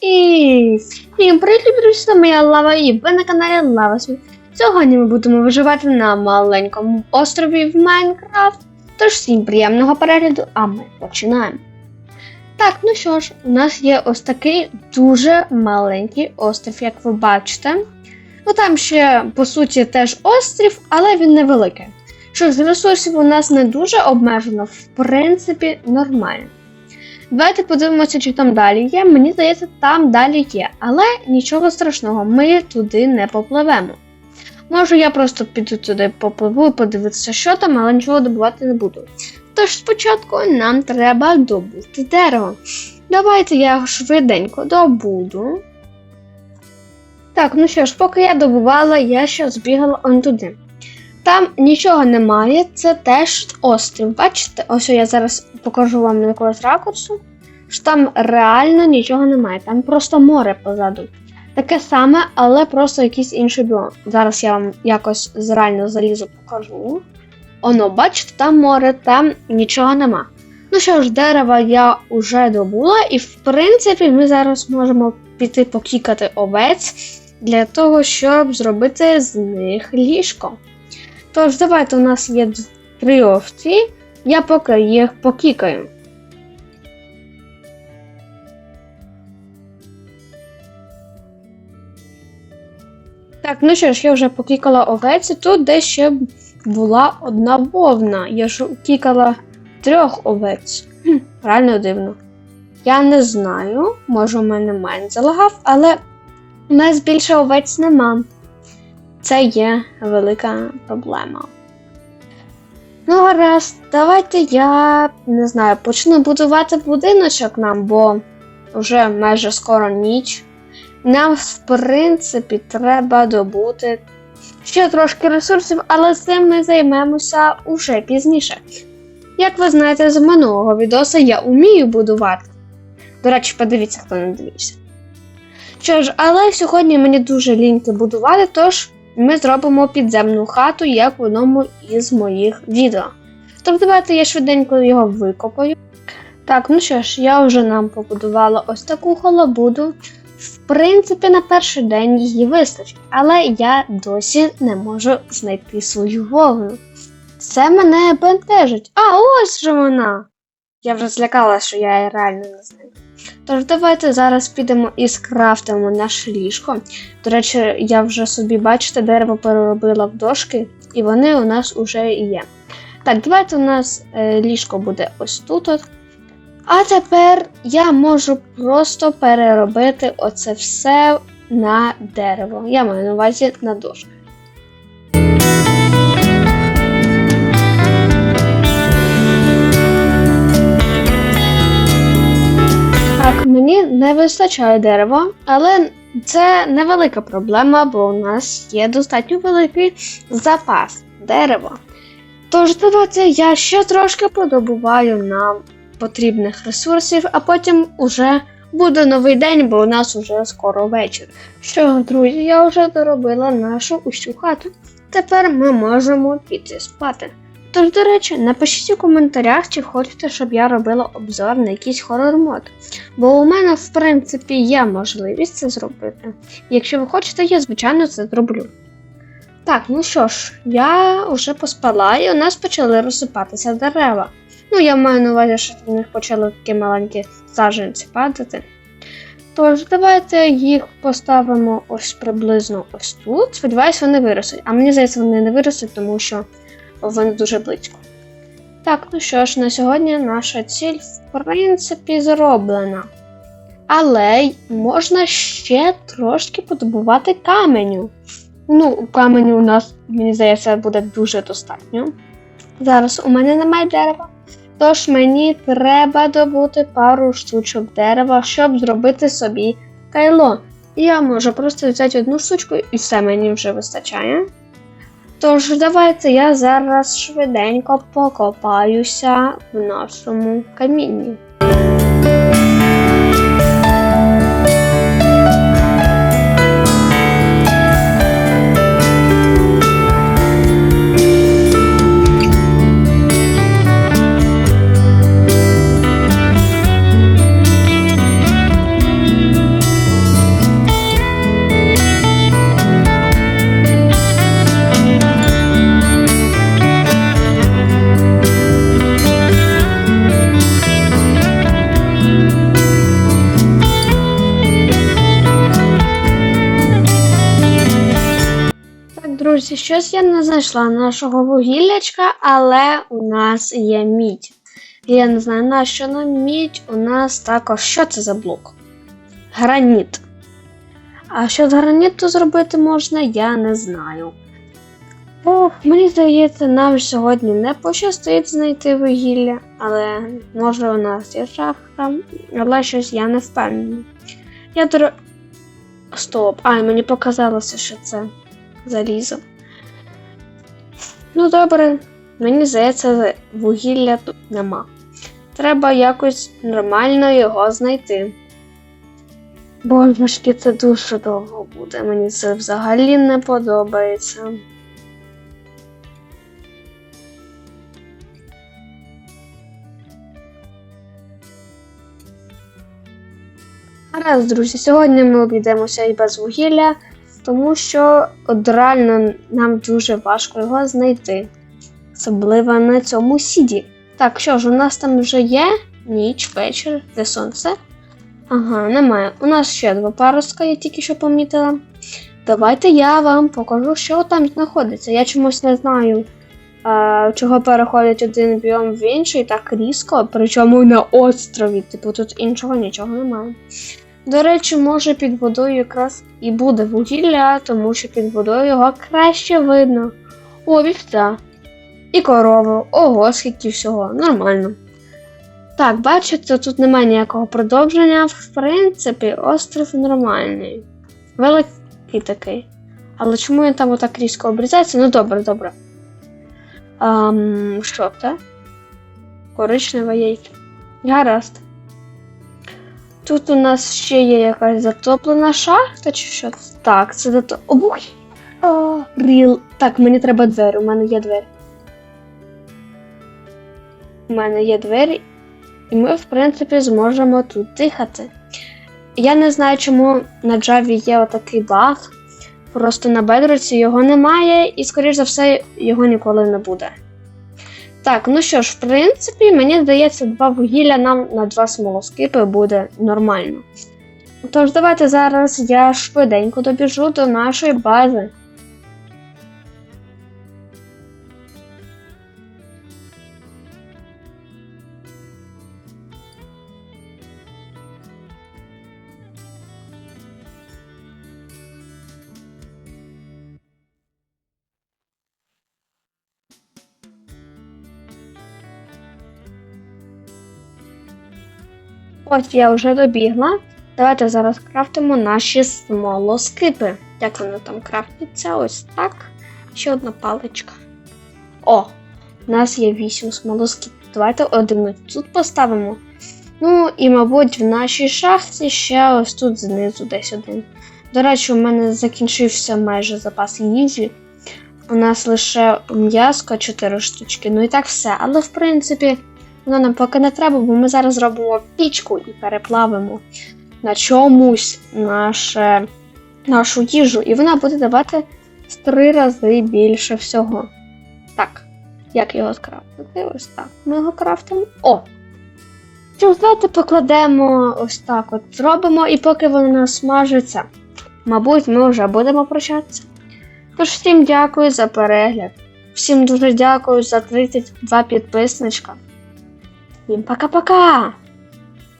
І всім привіт, це моя лава і ви на каналі Лава. Сьогодні ми будемо виживати на маленькому острові в Майнкрафт. Тож всім приємного перегляду, а ми починаємо. Так, ну що ж, у нас є ось такий дуже маленький острів, як ви бачите. Ну там ще, по суті, теж острів, але він невеликий. Що ж, з ресурсів у нас не дуже обмежено, в принципі, нормально. Давайте подивимося, чи там далі є. Мені здається, там далі є. Але нічого страшного, ми туди не попливемо. Може, я просто піду туди попливу і подивитися, що там, але нічого добувати не буду. Тож спочатку нам треба добути дерево. Давайте я його швиденько добуду. Так, ну що ж, поки я добувала, я ще збігала он туди. Там нічого немає, це теж острів. Бачите? Ось я зараз покажу вам на якогось ракурсу. Що там реально нічого немає. Там просто море позаду. Таке саме, але просто якийсь інший біом. Зараз я вам якось зреально залізу покажу. Оно, бачите, там море, там нічого нема. Ну що ж, дерева я вже добула, і в принципі ми зараз можемо піти покікати овець для того, щоб зробити з них ліжко. Тож, давайте у нас є три овці, я поки їх покікаю. Так, ну що ж, я вже покікала овець, тут десь ще була одна вовна. Я ж кікала трьох овець. Хм, реально дивно. Я не знаю, може у мене майн залагав, але у нас більше овець нема. Це є велика проблема. Ну, гаразд, давайте я не знаю, почну будувати будиночок нам, бо вже майже скоро ніч. Нам, в принципі, треба добути ще трошки ресурсів, але цим ми займемося уже пізніше. Як ви знаєте, з минулого відоса я вмію будувати. До речі, подивіться, хто не дивився. Що ж, але сьогодні мені дуже ліньки будувати, тож ми зробимо підземну хату, як в одному із моїх відео. Тож давайте я швиденько його викопаю. Так, ну що ж, я вже нам побудувала ось таку холобуду. В принципі, на перший день її вистачить, але я досі не можу знайти свою вовну. Це мене бентежить. А ось же вона! Я вже злякалася, що я реально не знаю. Тож давайте зараз підемо і скрафтимо наше ліжко. До речі, я вже собі, бачите, дерево переробила в дошки, і вони у нас уже є. Так, давайте у нас е, ліжко буде ось тут. От. А тепер я можу просто переробити оце все на дерево. Я маю на увазі на дошки. Не вистачає дерева, але це невелика проблема, бо у нас є достатньо великий запас дерева. Тож давайте я ще трошки подобуваю нам потрібних ресурсів, а потім уже буде новий день, бо у нас уже скоро вечір. Що, друзі, я вже доробила нашу усю хату. Тепер ми можемо піти спати. Тож, до речі, напишіть у коментарях, чи хочете, щоб я робила обзор на якийсь хорор-мод. Бо у мене, в принципі, є можливість це зробити. Якщо ви хочете, я, звичайно, це зроблю. Так, ну що ж, я вже поспала і у нас почали розсипатися дерева. Ну, я маю на увазі, що в них почали такі маленькі саджанці падати. Тож, давайте їх поставимо ось приблизно ось тут. Сподіваюсь, вони виростуть. А мені здається, вони не виростуть, тому що вони дуже близько. Так, ну що ж, на сьогодні наша ціль, в принципі, зроблена. Але можна ще трошки подобувати каменю. Ну, каменю у нас, мені здається, буде дуже достатньо. Зараз у мене немає дерева. Тож мені треба добути пару штучок дерева, щоб зробити собі кайло. Я можу просто взяти одну штучку і все мені вже вистачає. Тож, давайте я зараз швиденько покопаюся в нашому камінні. Друзі, щось я не знайшла нашого вугіллячка, але у нас є мідь. Я не знаю, на що нам мідь, у нас також. Що це за блок? Граніт. А що з граніту зробити можна, я не знаю. Ох, мені здається, нам сьогодні не пощастить знайти вугілля, але може у нас є шахта, але щось я не впевнена. Я дор... Стоп. Ай, мені показалося, що це залізо. Ну добре, мені здається, вугілля тут нема. Треба якось нормально його знайти. Божечки, це дуже довго буде. Мені це взагалі не подобається. Гаразд, друзі, сьогодні ми обійдемося і без вугілля, тому що от реально нам дуже важко його знайти. Особливо на цьому сіді. Так, що ж, у нас там вже є ніч, вечір, де сонце. Ага, немає. У нас ще два паруска, я тільки що помітила. Давайте я вам покажу, що там знаходиться. Я чомусь не знаю, а, чого переходить один біом в інший так різко, причому на острові. Типу тут іншого нічого немає. До речі, може під водою якраз і буде вугілля, тому що під водою його краще видно. О, вівця. І корову. Ого, скільки всього. Нормально. Так, бачите, тут немає ніякого продовження. В принципі, остров нормальний. Великий такий. Але чому він там отак різко обрізається? Ну добре, добре. Ам, що це? Коричневе яйце. Гаразд. Тут у нас ще є якась затоплена шахта, чи що? Так, це зато. Обух! Ріл. Так, мені треба двері, у мене є двері. У мене є двері, і ми, в принципі, зможемо тут дихати. Я не знаю, чому на Java є отакий баг. Просто на бедроці його немає, і, скоріш за все, його ніколи не буде. Так, ну що ж, в принципі, мені здається, два вугілля нам на два смолоскипи буде нормально. Тож, давайте зараз я швиденько добіжу до нашої бази. Ось я вже добігла. Давайте зараз крафтимо наші смолоскипи. Як воно там крафтиться? Ось так. Ще одна паличка. О! У нас є 8 смолоскипів. Давайте один тут поставимо. Ну, і, мабуть, в нашій шахті ще ось тут знизу десь один. До речі, у мене закінчився майже запас їжі. У нас лише м'яско 4 штучки. Ну і так все. Але в принципі. Воно нам поки не треба, бо ми зараз зробимо пічку і переплавимо на чомусь наше, нашу їжу, і вона буде давати в три рази більше всього. Так, як його скрафтити? Ось так. Ми його крафтимо. О! Що, знаєте, покладемо ось так от зробимо, і поки воно смажиться, мабуть, ми вже будемо прощатися. Тож всім дякую за перегляд. Всім дуже дякую за 32 підписничка. Всім пока-пока!